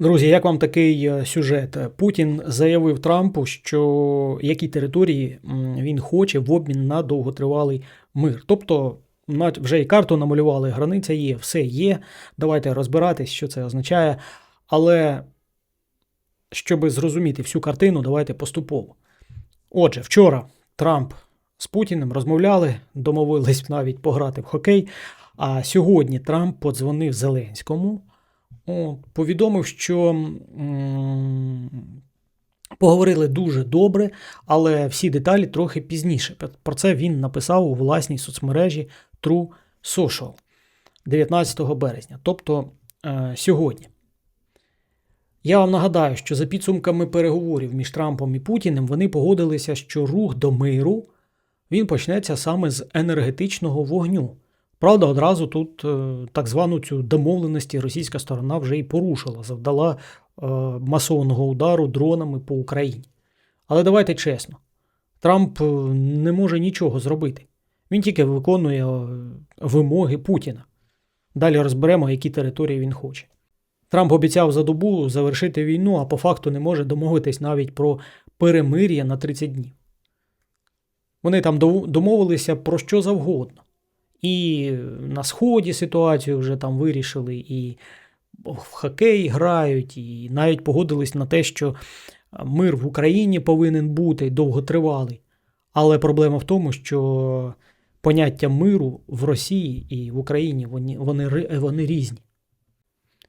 Друзі, як вам такий е, сюжет? Путін заявив Трампу, що які території він хоче в обмін на довготривалий мир. Тобто, вже і карту намалювали, границя є, все є. Давайте розбиратись, що це означає. Але щоб зрозуміти всю картину, давайте поступово. Отже, вчора Трамп з Путіним розмовляли, домовились навіть пограти в хокей. А сьогодні Трамп подзвонив Зеленському. От, повідомив, що поговорили дуже добре, але всі деталі трохи пізніше. Про це він написав у власній соцмережі True Social 19 березня, тобто е, сьогодні. Я вам нагадаю, що за підсумками переговорів між Трампом і Путіним вони погодилися, що рух до миру він почнеться саме з енергетичного вогню. Правда, одразу тут е, так звану цю домовленості російська сторона вже і порушила, завдала е, масованого удару дронами по Україні. Але давайте чесно, Трамп е, не може нічого зробити. Він тільки виконує вимоги Путіна. Далі розберемо, які території він хоче. Трамп обіцяв за добу завершити війну, а по факту не може домовитись навіть про перемир'я на 30 днів. Вони там домовилися про що завгодно. І на сході ситуацію вже там вирішили, і в хокей грають, і навіть погодились на те, що мир в Україні повинен бути довготривалий. Але проблема в тому, що поняття миру в Росії і в Україні вони, вони, вони різні.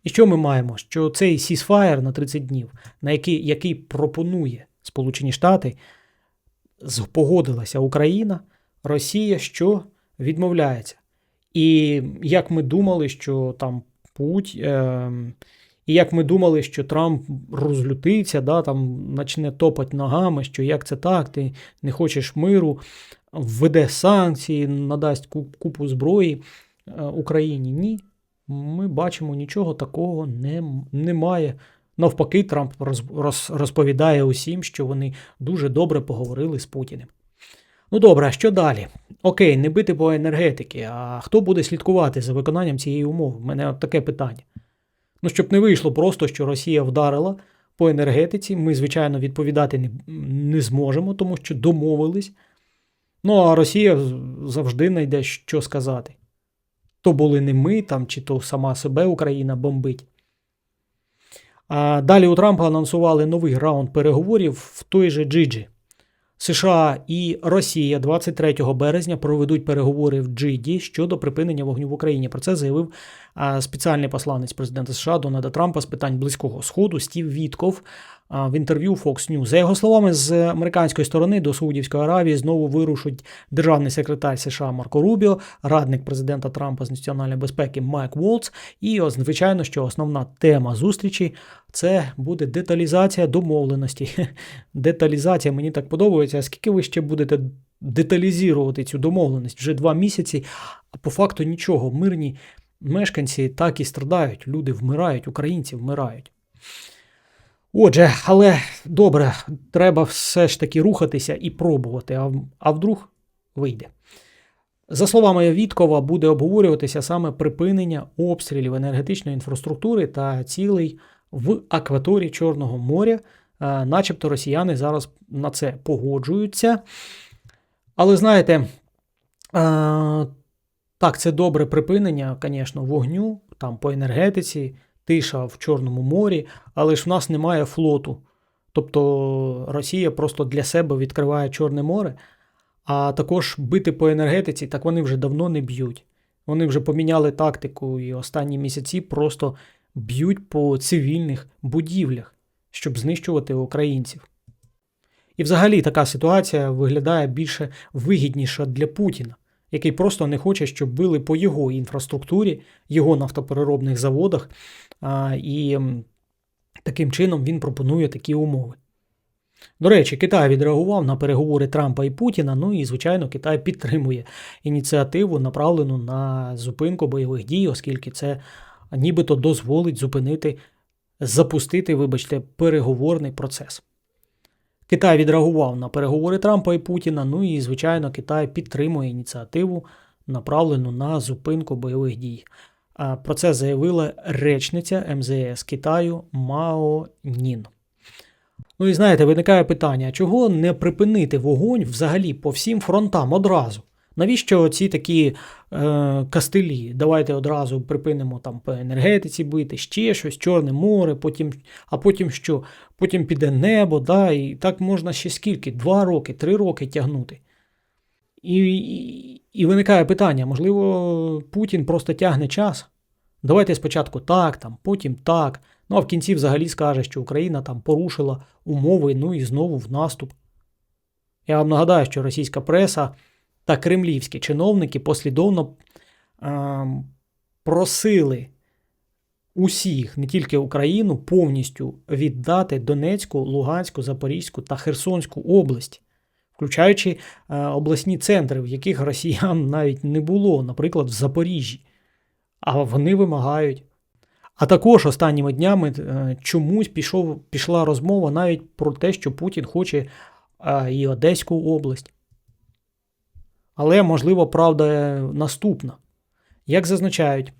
І що ми маємо? Що цей сісфаєр на 30 днів, на який, який пропонує Сполучені Штати, погодилася Україна, Росія, що відмовляється. І як ми думали, що там путь, е, і як ми думали, що Трамп розлютиться, да, там почне топати ногами, що як це так, ти не хочеш миру, введе санкції, надасть ку- купу зброї е, Україні. Ні. Ми бачимо, нічого такого не, немає. Навпаки, Трамп роз, роз, розповідає усім, що вони дуже добре поговорили з Путіним. Ну добре, а що далі? Окей, не бити по енергетики. А хто буде слідкувати за виконанням цієї умови? У мене от таке питання. Ну, щоб не вийшло просто, що Росія вдарила по енергетиці, ми, звичайно, відповідати не, не зможемо, тому що домовились. Ну, а Росія завжди знайде, що сказати. То були не ми, там, чи то сама себе Україна бомбить. А далі у Трампа анонсували новий раунд переговорів в той же Джиджі. США і Росія 23 березня проведуть переговори в Джиді щодо припинення вогню в Україні. Про це заявив спеціальний посланець президента США Дональда Трампа з питань близького сходу Стів Вітков в інтерв'ю Fox News. За його словами, з американської сторони до Саудівської Аравії знову вирушить державний секретар США Марко Рубіо, радник президента Трампа з національної безпеки Майк Волц. І звичайно, що основна тема зустрічі це буде деталізація домовленості. Деталізація мені так подобається. Скільки ви ще будете деталізувати цю домовленість? Вже два місяці, а по факту нічого. Мирні мешканці так і страдають. Люди вмирають, українці вмирають. Отже, але добре, треба все ж таки рухатися і пробувати, а, а вдруг вийде. За словами Віткова, буде обговорюватися саме припинення обстрілів енергетичної інфраструктури та цілей в акваторії Чорного моря. Е, Начебто росіяни зараз на це погоджуються. Але знаєте, е, так, це добре припинення, звісно, вогню, там по енергетиці, тиша в Чорному морі, але ж в нас немає флоту. Тобто Росія просто для себе відкриває Чорне море, а також бити по енергетиці, так вони вже давно не б'ють. Вони вже поміняли тактику і останні місяці просто б'ють по цивільних будівлях, щоб знищувати українців. І взагалі така ситуація виглядає більше вигідніша для Путіна, який просто не хоче, щоб били по його інфраструктурі, його нафтопереробних заводах, а, і таким чином він пропонує такі умови. До речі, Китай відреагував на переговори Трампа і Путіна. Ну і, звичайно, Китай підтримує ініціативу, направлену на зупинку бойових дій, оскільки це нібито дозволить зупинити, запустити, вибачте, переговорний процес. Китай відреагував на переговори Трампа і Путіна. Ну і, звичайно, Китай підтримує ініціативу, направлену на зупинку бойових дій. Про це заявила речниця МЗС Китаю Мао Нін. Ну і знаєте, виникає питання, чого не припинити вогонь взагалі по всім фронтам одразу? Навіщо ці такі е, кастелі? Давайте одразу припинимо там по енергетиці бити, ще щось, Чорне море, потім, а потім що? Потім піде небо, да, і так можна ще скільки? Два роки, три роки тягнути. І, і, і виникає питання: можливо, Путін просто тягне час. Давайте спочатку так, там, потім так. Ну а в кінці взагалі скаже, що Україна там порушила умови, ну і знову в наступ. Я вам нагадаю, що російська преса та кремлівські чиновники послідовно е, просили усіх, не тільки Україну, повністю віддати Донецьку, Луганську, Запорізьку та Херсонську область, включаючи е, обласні центри, в яких росіян навіть не було, наприклад, в Запоріжжі. А вони вимагають. А також останніми днями е, чомусь пішов, пішла розмова навіть про те, що Путін хоче е, і Одеську область. Але, можливо, правда наступна. Як зазначають,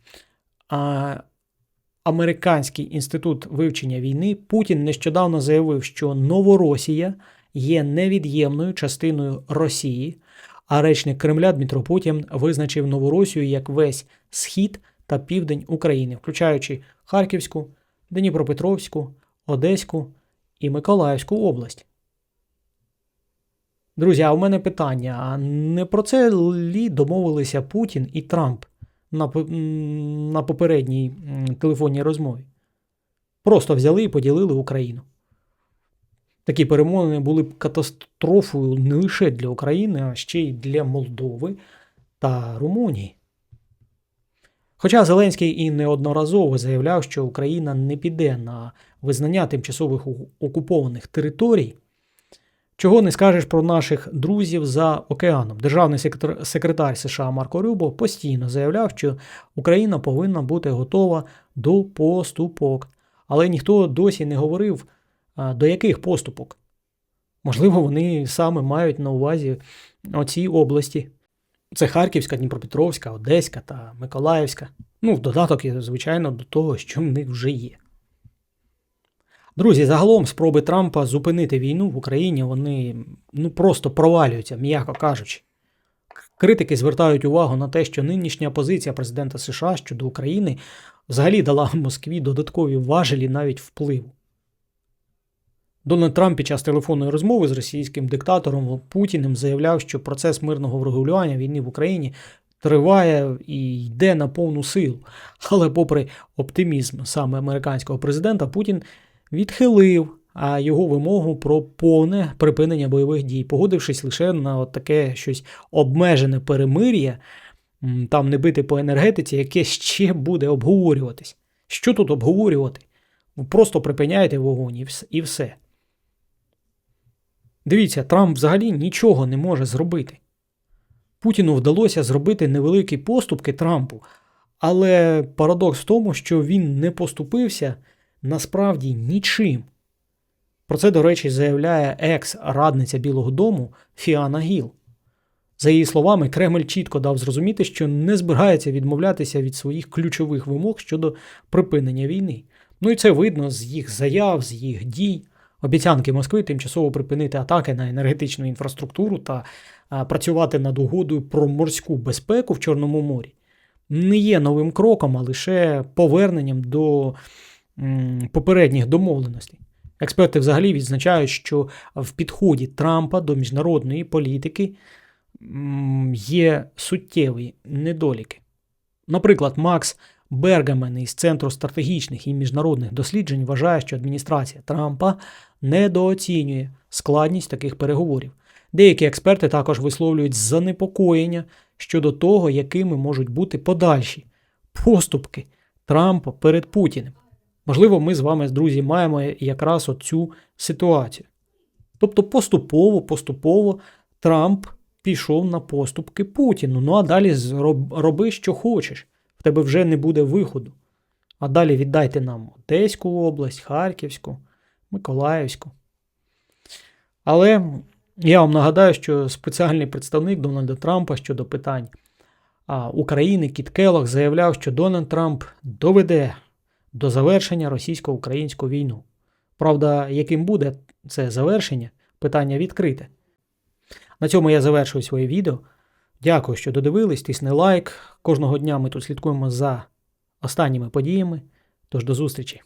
Американський інститут вивчення війни Путін нещодавно заявив, що Новоросія є невід'ємною частиною Росії, а речник Кремля Дмитро Путін визначив Новоросію як весь схід та південь України, включаючи Харківську, Дніпропетровську, Одеську і Миколаївську область. Друзі, а у мене питання: а не про це лі домовилися Путін і Трамп на на попередній телефонній розмові? Просто взяли і поділили Україну. Такі перемовини були б катастрофою не лише для України, а ще й для Молдови та Румунії. Хоча Зеленський і неодноразово заявляв, що Україна не піде на визнання тимчасових окупованих територій. Чого не скажеш про наших друзів за океаном? Державний секретар США Марко Рюбо постійно заявляв, що Україна повинна бути готова до поступок. Але ніхто досі не говорив, до яких поступок. Можливо, вони саме мають на увазі оці області. Це Харківська, Дніпропетровська, Одеська та Миколаївська. Ну, в додаток, звичайно, до того, що в них вже є. Друзі, загалом спроби Трампа зупинити війну в Україні вони ну, просто провалюються, м'яко кажучи. Критики звертають увагу на те, що нинішня позиція президента США щодо України взагалі дала Москві додаткові важелі навіть впливу. Дональд Трамп під час телефонної розмови з російським диктатором Путіним заявляв, що процес мирного врегулювання війни в Україні триває і йде на повну силу. Але, попри оптимізм саме американського президента, Путін відхилив його вимогу про повне припинення бойових дій, погодившись лише на таке щось обмежене перемир'я, там не бити по енергетиці, яке ще буде обговорюватись. Що тут обговорювати? Просто припиняєте вогонь і все. Дивіться, Трамп взагалі нічого не може зробити. Путіну вдалося зробити невеликі поступки Трампу, але парадокс в тому, що він не поступився насправді нічим. Про це, до речі, заявляє екс-радниця Білого Дому Фіана Гіл. За її словами, Кремль чітко дав зрозуміти, що не збирається відмовлятися від своїх ключових вимог щодо припинення війни. Ну і це видно з їх заяв, з їх дій. Обіцянки Москви тимчасово припинити атаки на енергетичну інфраструктуру та працювати над угодою про морську безпеку в Чорному морі не є новим кроком, а лише поверненням до попередніх домовленостей. Експерти взагалі відзначають, що в підході Трампа до міжнародної політики є суттєві недоліки. Наприклад, Макс Бергамен із Центру стратегічних і міжнародних досліджень вважає, що адміністрація Трампа недооцінює складність таких переговорів. Деякі експерти також висловлюють занепокоєння щодо того, якими можуть бути подальші поступки Трампа перед Путіним. Можливо, ми з вами, друзі, маємо якраз оцю ситуацію. Тобто поступово, поступово Трамп пішов на поступки Путіну. Ну а далі роби, що хочеш. В тебе вже не буде виходу. А далі віддайте нам Одеську область, Харківську, Миколаївську. Але я вам нагадаю, що спеціальний представник Дональда Трампа щодо питань України Кіт Келлог заявляв, що Дональд Трамп доведе до завершення російсько-українську війну. Правда, яким буде це завершення, питання відкрите. На цьому я завершую своє відео. Дякую, що додивились. Тисни лайк. Кожного дня ми тут слідкуємо за останніми подіями. Тож до зустрічі!